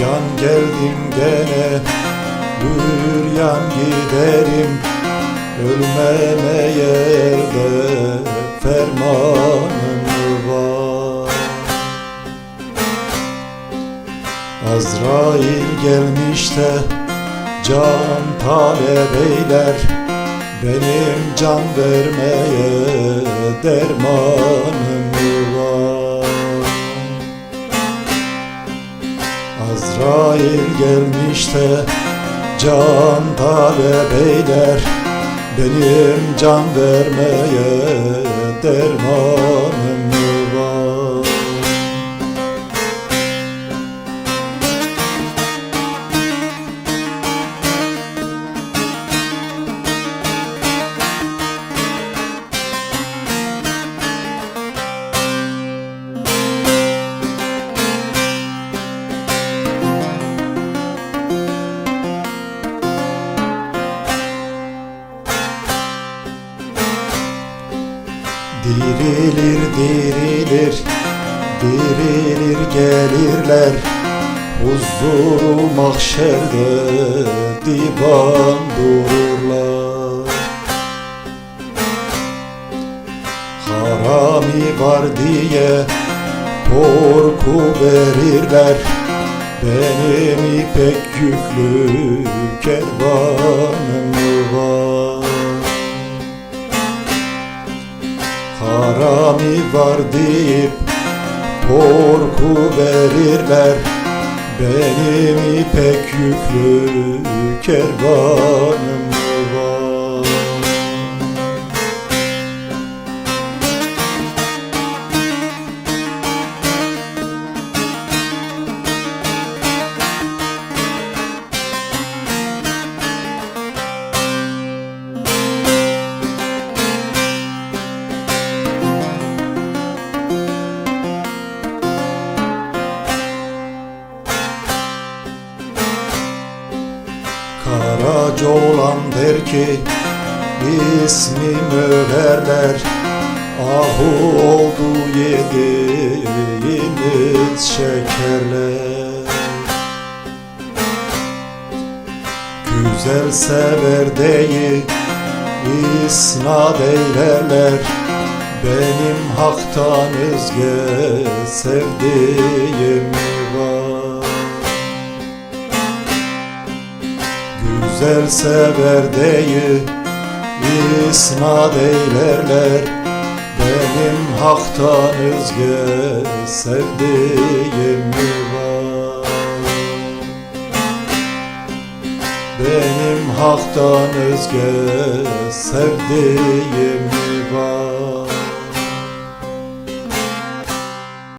giderim gene Büryan giderim. Ölmemeye elde fermanım var. Azrail gelmiş de can talep eyler. Benim can vermeye dermanım Azrail gelmiş de can talep eyler. Benim can vermeye dermanım Dirilir dirilir Dirilir gelirler. Huzuru mahşerde divan dururlar. Harami var diye korku verirler. Benim ipek yüklü kervanım var Harami var deyip korku verirler. Benim ipek yüklü kervanım Karaca olan der ki ismimi överler Ahu oldu yediğimiz şekerler. Güzel sever değil isnat eylerler. Benim haktan özge sevdiğim Güzel sever değil isnat eylerler. Benim haktan özge sevdiğim var Benim haktan özge sevdiğim